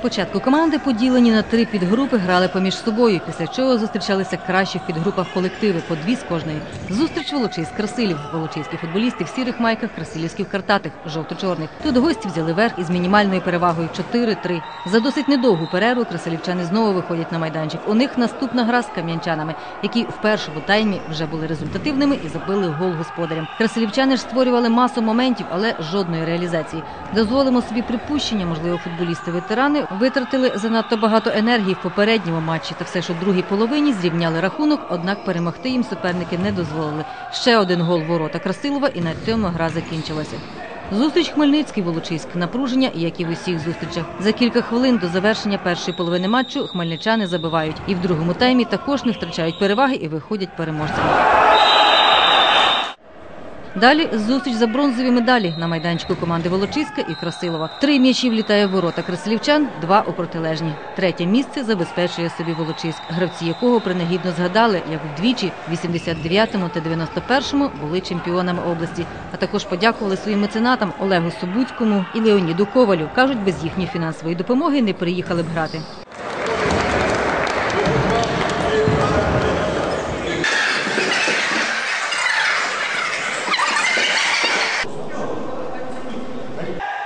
Спочатку команди, поділені на три підгрупи, грали поміж собою, після чого зустрічалися кращі в підгрупах колективи по дві з кожної. Зустріч Волочиськ Красилів. Волочиські футболісти в сірих майках, красилівські в картатих, жовто-чорних. Тут гості взяли верх із мінімальною перевагою 4-3. За досить недовгу перерву красилівчани знову виходять на майданчик. У них наступна гра з кам'янчанами, які в першому таймі вже були результативними і забили гол господарям. Красилівчани ж створювали масу моментів, але жодної реалізації. Дозволимо собі припущення, можливо, футболісти-ветерани витратили занадто багато енергії в попередньому матчі, та все ж у другій половині зрівняли рахунок, однак перемогти їм суперники не дозволили. Ще один гол ворота Красилова, і на цьому гра закінчилася. Зустріч Хмельницький Волочиськ напруження, як і в усіх зустрічах. За кілька хвилин до завершення першої половини матчу хмельничани забивають і в другому таймі також не втрачають переваги і виходять переможцями. Далі зустріч за бронзові медалі на майданчику команди Волочиська і Красилова. Три м'ячі влітає в ворота красилівчан, два у протилежні. Третє місце забезпечує собі Волочиськ, гравці якого принагідно згадали, як вдвічі в 89-му та 91-му були чемпіонами області. А також подякували своїм меценатам Олегу Собуцькому і Леоніду Ковалю. кажуть, без їхньої фінансової допомоги не приїхали б грати.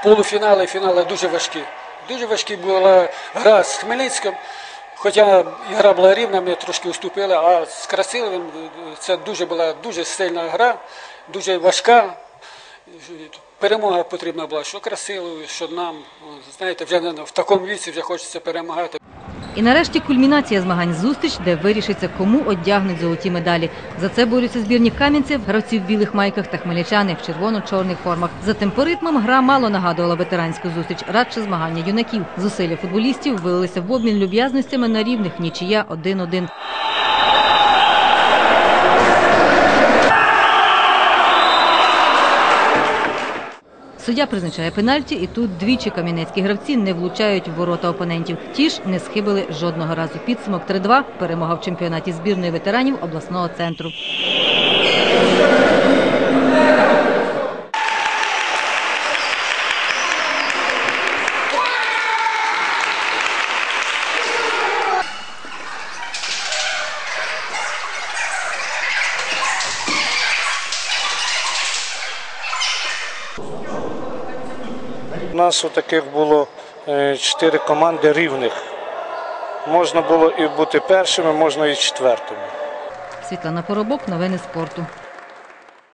Полуфінали, фінали дуже важкі. Дуже важкі була гра з Хмельницьким. Хоча гра була рівна, ми трошки уступили, а з Красиловим це дуже була дуже сильна гра, дуже важка. Перемога потрібна була, що Красилову, що нам. Знаєте, вже в такому віці вже хочеться перемагати. І нарешті кульмінація змагань зустріч, де вирішиться, кому одягнуть золоті медалі. За це борються збірні кам'янців, гравці в білих майках та хмельничани в червоно-чорних формах. За темпоритмом гра мало нагадувала ветеранську зустріч, радше змагання юнаків. Зусилля футболістів вилилися в обмін люб'язностями на рівних нічия 1-1. Суддя призначає пенальті, і тут двічі кам'янецькі гравці не влучають в ворота опонентів. Ті ж не схибили жодного разу. Підсумок 3-2 перемога в чемпіонаті збірної ветеранів обласного центру. У нас у таких було е, чотири команди рівних. Можна було і бути першими, можна і четвертими. Світлана Поробок, новини спорту.